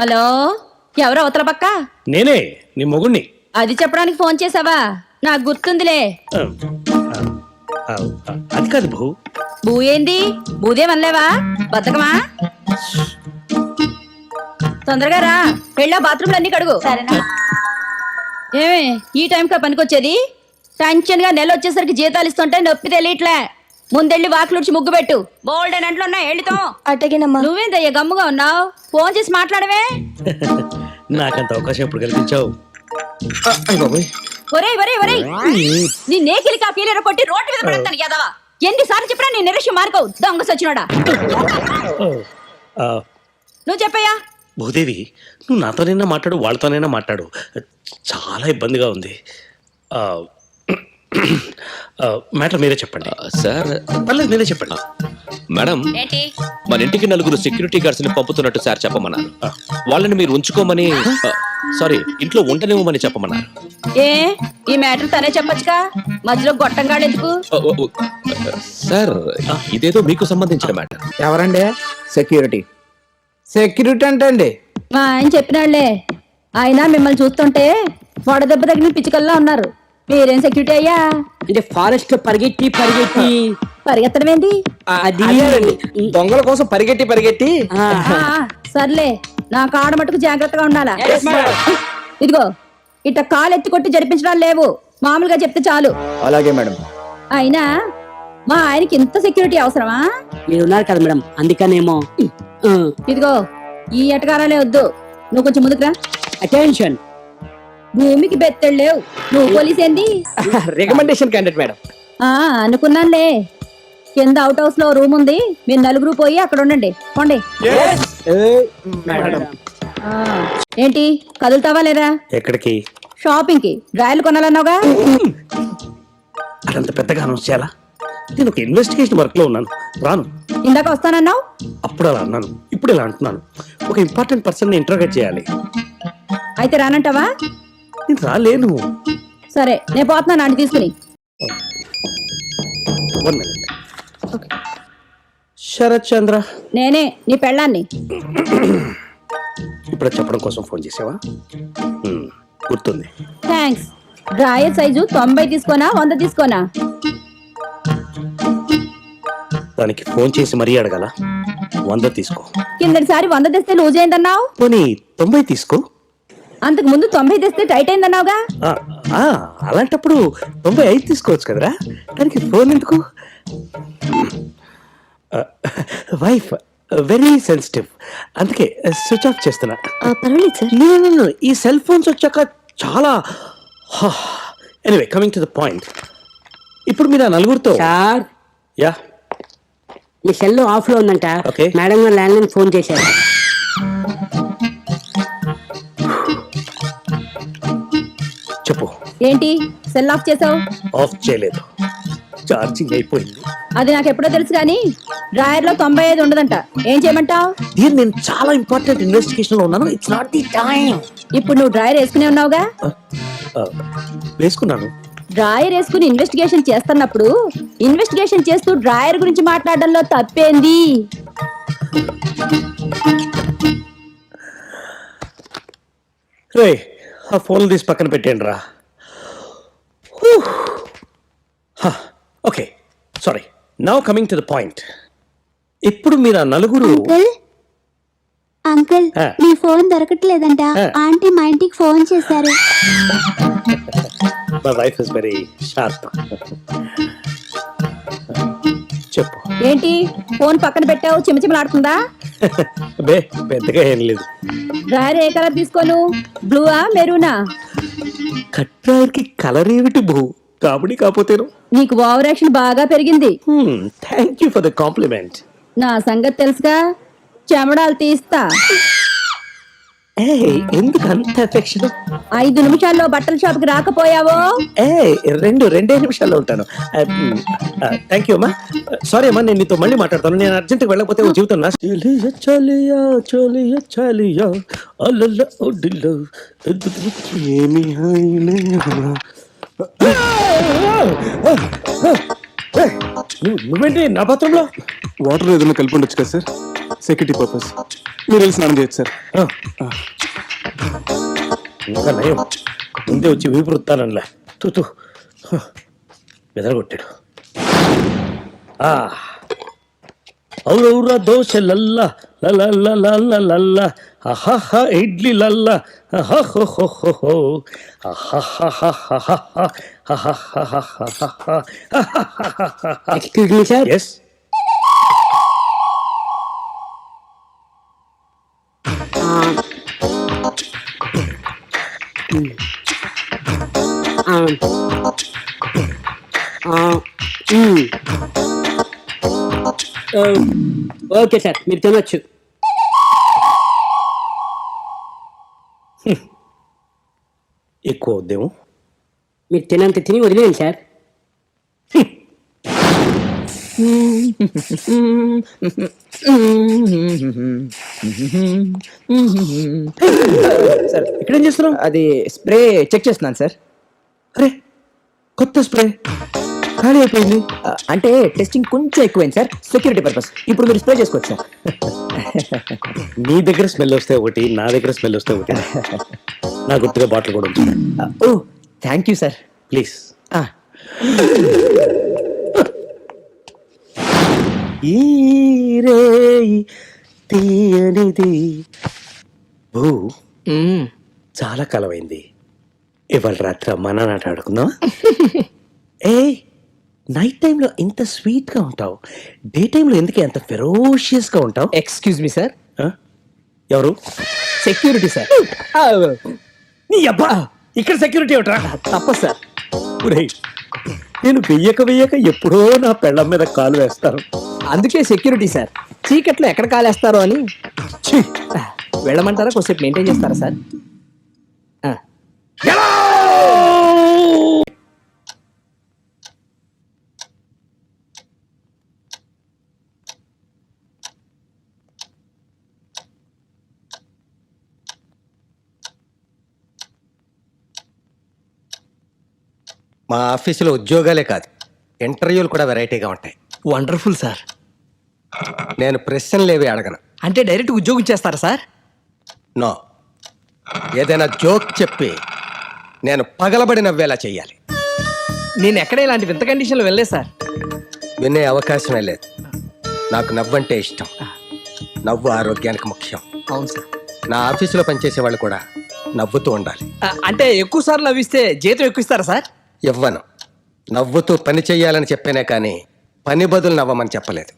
Hello? ఎవరు అవతల పక్క? నేనే నీ మొగుణ్ణి. అది చెప్పడానికి ఫోన్ చేసావా? నాకు గుర్తుందిలే. అది కాదు బహు బూ ఏంది? బూదేమనలేవా బతకమా? తొందరగా రా. వెళ్ళా బాత్రూమ్లు అన్ని కడుగు. ఏమే ఈ టైంకా పనికొచ్చేది? టెన్షన్గా నెల వచ్చేసరికి జీతాలు ఇస్తుంటే నొప్పి తెలియట్లే. ముందెళ్ళి వాకిలుడిచి ముగ్గు పెట్టు. బోల్డ్ అని అంట్లో ఉన్నాయి వెళ్ళితో అటగినమ్మా నువ్వేందయ్యా గమ్ముగా ఉన్నావు? ఫోన్ చేసి మాట్లాడవే. నాకంత అవకాశం ఎప్పుడు కల్పించావు? ఒరేయ్ ఒరేయ్ ఒరేయ్. నీ నేకిలి కాపీలేర కొట్టి రోడ్డు మీద పడతాను యాదవా ఎన్నిసార్లు చెప్పినా నీ నిరక్ష్యం మార్కవు. దొంగ సచ్చినోడా. నువ్వు చెప్పయ్యా. భూదేవి నువ్వు నాతోనైనా మాట్లాడు వాళ్ళతోనైనా మాట్లాడు. చాలా ఇబ్బందిగా ఉంది. మ్యాటర్ మీరే చెప్పండి. సార్. పర్లేదు మీరే చెప్పండి. మేడం ఏంటి? మన ఇంటికి నలుగురు సెక్యూరిటీ గార్డ్స్ని పంపుతున్నట్టు సార్ చెప్పమన్నారు. వాళ్ళని మీరు ఉంచుకోమని సారీ ఇంట్లో ఉండనివ్వమని చెప్పమన్నారు. ఏ ఈ మ్యాటర్ తనే చెప్పొచ్చుగా? మధ్యలో గొట్టంగాడు ఎందుకు? సార్ ఇదేదో మీకు సంబంధించిన మ్యాటర్. ఎవరండి? సెక్యూరిటీ. సెక్యూరిటీ అంటే అండి మా ఆయన చెప్పినాళ్ళే. ఆయన మిమ్మల్ని చూస్తుంటే వడదెబ్బ తగిన పిచ్చుకల్లా ఉన్నారు. మీరేం సెక్యూరిటీ అయ్యా. అంటే ఫారెస్ట్లో పరిగెట్టి పరిగెట్టి. పరిగెత్తడం ఏంటి అది దొంగల కోసం పరిగెట్టి పరిగెట్టి. సర్లే. నా కాడ మటుకు జాగ్రత్తగా ఉండాలా? ఇదిగో ఇట్ట కాలు ఎత్తి కొట్టి జరిపించడాలు లేవు. మామూలుగా చెప్తే చాలు. అలాగే మేడం. అయినా మా ఆయనకి ఇంత సెక్యూరిటీ అవసరమా? మీరు ఉన్నారు కదా మేడం. అందుకనేమో. ఇదిగో ఈ ఎటకారాలే వద్దు. నువ్వు కొంచెం ముందుకురా అటెన్షన్ భూమికి బెత్తెడు లేవు. నువ్వు పోలీస్ ఏంది? రికమెండేషన్ క్యాండిడేట్ మేడం ఆ అనుకున్నానులే. కింద అవుట్ హౌస్లో రూమ్ ఉంది. మీరు నలుగురు పోయి అక్కడ ఉండండి. పోండి. ఏంటి కదులుతావా లేదా? ఎక్కడికి? షాపింగ్కి. డ్రాయలు కొనాలన్నావుగా? అదంత పెద్దగా అనౌన్స్ చేయాలా? నేను ఒక ఇన్వెస్టిగేషన్ వర్క్లో ఉన్నాను. రాను. ఇందాక వస్తానన్నావు? అప్పుడు అలా అన్నాను. ఇప్పుడు ఇలా అంటున్నాను. ఒక ఇంపార్టెంట్ పర్సన్ ఇంటర్గేట్ చేయాలి. అయితే రానంటావా? నేను రాలేను. సరే నేను పోతున్నాను ఆంటీ తీసుకుని. శరత్ చంద్ర నేనే నీ పెళ్ళాన్ని. ఇప్పుడు చెప్పడం కోసం ఫోన్ చేసావా? గుర్తుంది. థ్యాంక్స్ డ్రాయర్ సైజు తొంభై తీసుకోనా వంద తీసుకోనా? దానికి ఫోన్ చేసి మరీ అడగాల? వంద తీసుకో. కిందటిసారి వంద తెస్తే లూజ్ అయిందన్నావు? పోనీ తొంభై తీసుకో. అంతకు ముందు తొంభై తెస్తే టైట్ అయిందన్నావుగా? ఆ, ఆ, అలాంటప్పుడు తొంభై ఐదు తీసుకోవచ్చు కదరా? దానికి ఫోన్ ఎందుకు? వైఫ్ వెరీ సెన్సిటివ్ అందుకే స్విచ్ ఆఫ్ చేస్తున్నా. పర్వాలేదు సార్. No, no, no. ఈ సెల్ ఫోన్స్ వచ్చాక చాలా anyway coming to the point ఇప్పుడు మీరు ఆ నలుగురితో సార్. యా మీ సెల్ ఆఫ్లో ఉందంట. Okay. మేడం గారు ల్యాండ్ లైన్ ఫోన్ చేశారు. చెప్పు. ఏంటి? సెల్ ఆఫ్ చేసావు? ఆఫ్ చేయలేదు. ఛార్జింగ్ అయిపోయింది. అది నాకు ఎప్పుడో తెలుసు కానీ డ్రాయర్లో తొంభై ఐదు ఉండదంట. ఏం చేయమంటావు? దీన్ని నేను చాలా ఇంపార్టెంట్ ఇన్వెస్టిగేషన్లో ఉన్నాను. ఇట్స్ నాట్ ది టైం ఇప్పుడు నువ్వు డ్రాయర్ వేసుకునే ఉన్నావుగా? వేసుకున్నాను. డ్రాయర్ వేసుకుని ఇన్వెస్టిగేషన్ చేస్తున్నప్పుడు ఇన్వెస్టిగేషన్ చేస్తూ డ్రాయర్ గురించి మాట్లాడడంలో తప్పేంది? రే ఆ ఫోన్లు తీసి పక్కన పెట్టేయండి రా. Okay sorry. Now coming to the point ఇప్పుడు మీరు ఆ నలుగురు అంకుల్ ఆ. మీ ఫోన్ దొరకట్లేదంట. ఆ. ఆంటీ మా ఇంటికి ఫోన్ చేశారు. My wife is very sharp చెప్పు. ఏంటి? ఫోన్ పక్కన పెట్టావు చిమచిమలాడుతుందా బే పెద్దగా ఏం లేదు. డ్రాయర్ ఏ కలర్ తీసుకోను? బ్లూవా మెరూనా? కట్రాయర్కి కలర్ ఏమిటి బహు కాబడి కాకపోతేను. నీకు ఓవర్ యాక్షన్ బాగా పెరిగింది. Thank you for the compliment నా సంగతి తెలుసుగా? చెమడాలు తీస్తా. ఏ ఎందుకు అంత ఎఫెక్షన్ ఐదు నిమిషాల్లో బట్టల షాప్కి రాకపోయావో? ఏ రెండు రెండే నిమిషాల్లో ఉంటాను. థ్యాంక్ యూ అమ్మా. సారీ అమ్మా నేను నీతో మళ్ళీ మాట్లాడతాను. నేను అర్జెంట్గా వెళ్ళకపోతే ఓ జీవితం నా చలియా చలియా చలియా చలియా అల్లల్ల ఒడిలో. ఏమి నువ్వేంటి నా పత్రంలో వాటర్ ఏదైనా కలిపి ఉండొచ్చు కదా సార్? సెక్యూరిటీ పర్పస్ మీరు వెళ్ళి స్నానం చేయొచ్చు సార్ ఇంకా నయం ముందే వచ్చి వీపు తూ తూ బెదరగొట్టాడు ఔరౌర దోశ లల్ల లల్ల లల్ల లల్ల అహహ ఇడ్లీ లల్ల అహహోహోహో excuse me sir yes okay sir మీరు తినొచ్చు. ఎక్కువ వద్దేమో. మీరు తినంత తిని వదిలేయండి సార్. సార్ ఇక్కడేం చేస్తున్నావు? అది స్ప్రే చెక్ చేస్తున్నాను సార్. అరే కొత్త స్ప్రే. ఖాళీ అయిపోయింది. ఆ, అంటే టెస్టింగ్ కొంచెం ఎక్కువైంది సార్. సెక్యూరిటీ పర్పస్ ఇప్పుడు మీరు స్ప్రే చేసుకోవచ్చు. సార్ నీ దగ్గర స్మెల్ వస్తే ఒకటి నా దగ్గర స్మెల్ వస్తే ఒకటి. నా గుర్తుగా బాటిల్ కూడా ఉంది ఆ, oh thank you sir please ఆ, ఈ రేయి తీయనిది. భూ మ్మ్. చాలా కాలమైంది. ఇవాళ రాత్రి అమ్మా నాన్న ఆట ఆడుకుందాం ఏ నైట్ టైంలో ఇంత స్వీట్గా ఉంటావు డే టైంలో ఎందుకు అంత ఫెరోషియస్గా ఉంటావు? Excuse me sir? ఎవరు? సెక్యూరిటీ సార్ నీ అబ్బా! ఇక్కడ సెక్యూరిటీ ఏమిట్రా? తప్పదు సార్ ఒరేయ్, నేను వెయ్యక వెయ్యక ఎప్పుడో నా పెళ్ళం మీద కాలు వేస్తాను. అందుకే సెక్యూరిటీ సార్ చీకట్లో ఎక్కడ కాలేస్తారో అని. ఛీ! వెళ్ళమంటారా? కొద్దిసేపు మెయింటైన్ చేస్తారా సార్ ఆ, మా ఆఫీసులో ఉద్యోగాలే కాదు ఇంటర్వ్యూలు కూడా వెరైటీగా ఉంటాయి. వండర్ఫుల్ సార్ నేను ప్రశ్నలేవి అడగను. అంటే డైరెక్ట్ ఉద్యోగం చేస్తారా సార్ నో. ఏదైనా జోక్ చెప్పి నేను పగలబడి నవ్వేలా చెయ్యాలి. నేను ఎక్కడ ఇలాంటి వింత కండిషన్లో వెళ్ళలేదు సార్ వినే అవకాశమే లేదు. నాకు నవ్వంటే ఇష్టం. నవ్వు ఆరోగ్యానికి ముఖ్యం. అవును సార్ నా ఆఫీసులో పనిచేసే వాళ్ళు కూడా నవ్వుతూ ఉండాలి. అంటే ఎక్కువ సార్లు నవ్విస్తే జీతం ఎక్కువ ఇస్తారా సార్ ఇవ్వను. నవ్వుతూ పని చెయ్యాలని చెప్పానే కానీ పని బదులు నవ్వమని చెప్పలేదు.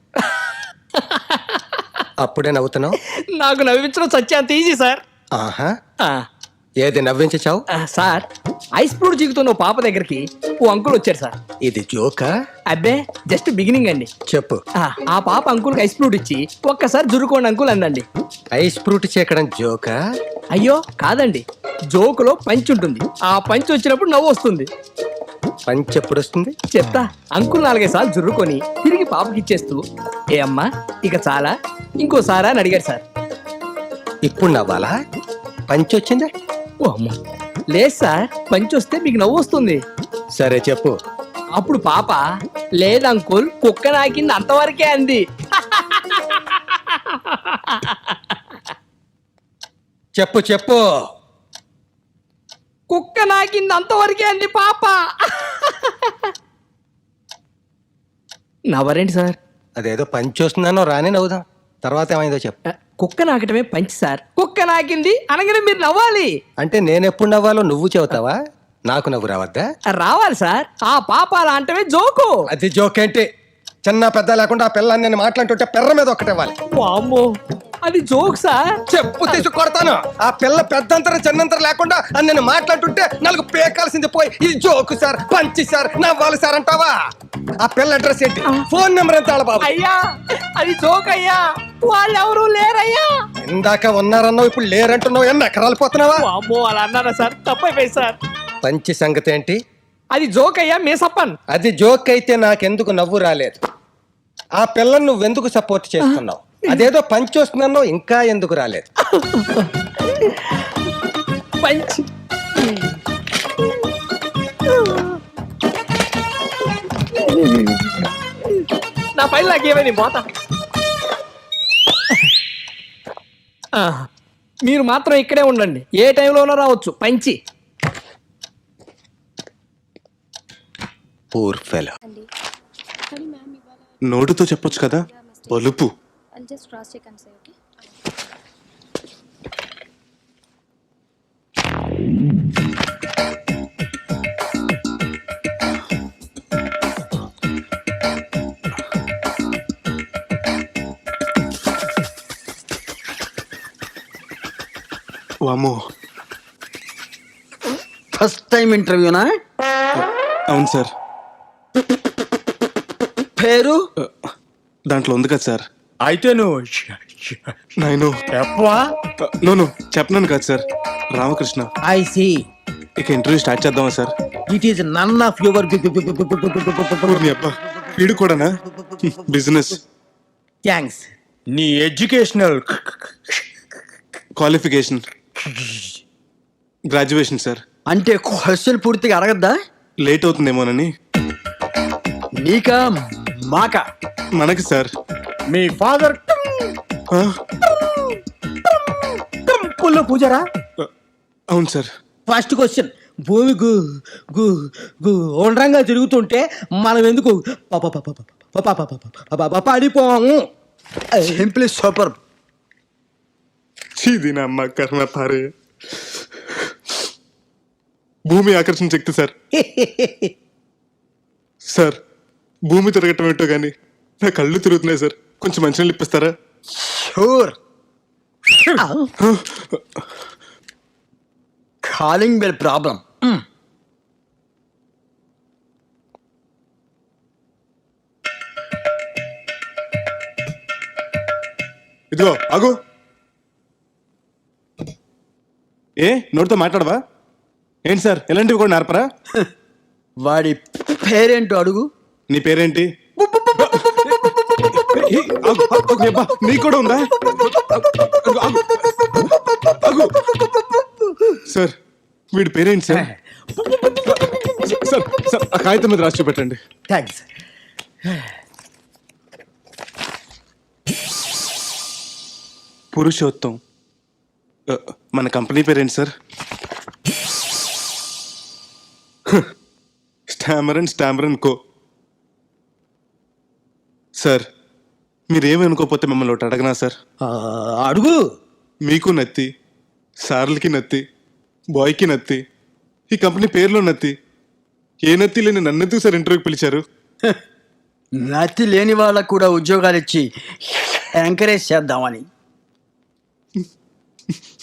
అప్పుడే నవ్వుతున్నావు? నాకు నవ్వించడం సత్యాంత ఈజీ సార్ ఆహా. ఏది నవ్వించావు సార్ ఐస్ ఫ్రూట్ జీగుతున్న పాప దగ్గరికి ఓ అంకుల్ వచ్చారు సార్ ఇది జోకా? అబ్బే జస్ట్ బిగినింగ్ అండి. చెప్పు. ఆ, ఆ పాప అంకుల్కి ఐస్ ఫ్రూట్ ఇచ్చి ఒక్కసారి జురుకోండి అంకుల్ అందండి ఐస్ ఫ్రూట్ చేకడం జోకా? అయ్యో కాదండి. జోకులో పంచ్ ఉంటుంది. ఆ పంచ్ వచ్చినప్పుడు నవ్వు వస్తుంది. పంచి ఎప్పుడు వస్తుంది చెప్తా. అంకుల్ నాలుగైదు సార్లు జుర్రుకొని తిరిగి పాపకి ఇచ్చేస్తూ ఏ అమ్మా ఇక చాలా. ఇంకోసారా అని అడిగాడు సార్. ఇప్పుడు నవ్వాలా? పంచి వచ్చిందా? ఓ అమ్మ. లేదు సార్ పంచ్ వస్తే మీకు నవ్వు వస్తుంది. సరే చెప్పు. అప్పుడు పాప లేదు అంకుల్ కుక్క నాకింది అంతవరకే అంది. చెప్పు చెప్పు. కుక్క నాకింది అంతవరకే అంది పాప. నవ్వరేంటి సార్? అదేదో పంచి వస్తుందనో రాని నవ్వుదాం. తర్వాత ఏమైందో చెప్పు. కుక్క నాకటమే పంచి సార్. కుక్క నాకింది అనగానే మీరు నవ్వాలి. అంటే నేను ఎప్పుడు నవ్వాలో నువ్వు చెబుతావా? నాకు నవ్వు రావద్దా? రావాలి సార్. ఆ పాప అలా అంటమే జోకు. అది జోక్ ఏంటి చిన్న పెద్ద లేకుండా ఆ పిల్లని నేను మాట్లాడుతుంటే పెర్ర మీద ఒకటి ఇవ్వాలి. వామ్మో అది జోక్ సార్ చెప్పు తీసి కొడతాను. ఆ పిల్ల పెద్దంతరం చిన్నంతర లేకుండా అని నేను మాట్లాడుతుంటే నాలుగు పేకాల్సింది పోయి ఇది జోకు సార్ పంచి సార్ నవ్వాలి సార్ అంటావా? ఆ పిల్ల అడ్రస్ ఏంటి? ఫోన్ నెంబర్ ఎంత వాళ్ళ బాబు? అయ్యా అది జోక్ అయ్యా వాళ్ళు ఎవరు లేరయ్యా. ఇందాక ఉన్నారన్నావు ఇప్పుడు లేరంటున్నావు ఎన్న ఎకరాలు పోతున్నావా? వామ్మో అలా అన్నారా సార్? తప్పైపోయింది సార్. పంచి సంగతి ఏంటి? అది జోక్ అయ్యా మేసప్పన్ అది జోక్ అయితే నాకెందుకు నవ్వు రాలేదు. ఆ పిల్లని నువ్వెందుకు సపోర్ట్ చేస్తున్నావు? అదేదో పంచి వస్తున్నావు ఇంకా ఎందుకు రాలేదు? పంచ్. నా పైన నాకేమైంది పోతా. ఆ, మీరు మాత్రం ఇక్కడే ఉండండి. ఏ టైంలోనో రావచ్చు. పంచి. పూర్ ఫెలో నోటుతో చెప్పొచ్చు కదా? పలుపు ఫస్ట్ టైం ఇంటర్వ్యూనా అవును సార్. పేరు దాంట్లో ఉంది కదా సార్ అయితే నువ్వు నేను చెప్పవా నోను చెప్పనాను కదా సార్ రామకృష్ణ ఐ సి ఇక ఇంటర్వ్యూ స్టార్ట్ చేద్దామా sir it is none of your అబ్బా వీడు కూడానా బిజినెస్ థ్యాంక్స్ నీ ఎడ్యుకేషనల్ క్వాలిఫికేషన్ గ్రాడ్యుయేషన్ సార్ అంటే క్వశ్చన్ పూర్తిగా అడగద్దా లేట్ అవుతుందేమోనని నీకా మాక మనకి సార్ మీ ఫాదర్ టెంపుల్లో పూజారా అవును సార్ ఫస్ట్ క్వశ్చన్ భూమి గు గు గు ఒండ్రంగా తిరుగుతుంటే మనం ఎందుకు పడిపోము సింప్లీ సూపర్ చీదినమ్మ కర్ణ పారే భూమి ఆకర్షణ శక్తి సార్ సార్ భూమి తిరగటం ఏంటో కానీ నా కళ్ళు తిరుగుతున్నాయి సార్. కొంచెం మంచినీళ్ళు ఇప్పిస్తారా? షూర్. Calling bell problem. ఇదిగో ఆగు. ఏ నోటితో మాట్లాడవా? ఏంటి సార్ ఇలాంటివి కూడా నేర్పరా? వాడి పేరేంటో అడుగు. నీ పేరేంటి? నీకు కూడా ఉందా. సార్ వీడి పేరేంటి సార్? సార్ సార్ ఆ కాగితం మీద రాసి చూపెట్టండి. థ్యాంక్స్ పురుషోత్తం. మన కంపెనీ పేరేంటి sir? Stammer and stammer and co. Sir మీరేమనుకోకపోతే మిమ్మల్ని ఒకటి అడగనా సార్? అడుగు. మీకు నత్తి సార్లకి నత్తి బాయ్కి నత్తి ఈ కంపెనీ పేరులో నత్తి. ఏ నత్తి లేని నన్నెందుకు సార్ ఇంటర్వ్యూకి పిలిచారు? నతి లేని వాళ్ళకు కూడా ఉద్యోగాలు ఇచ్చి ఎంకరేజ్ చేద్దామని.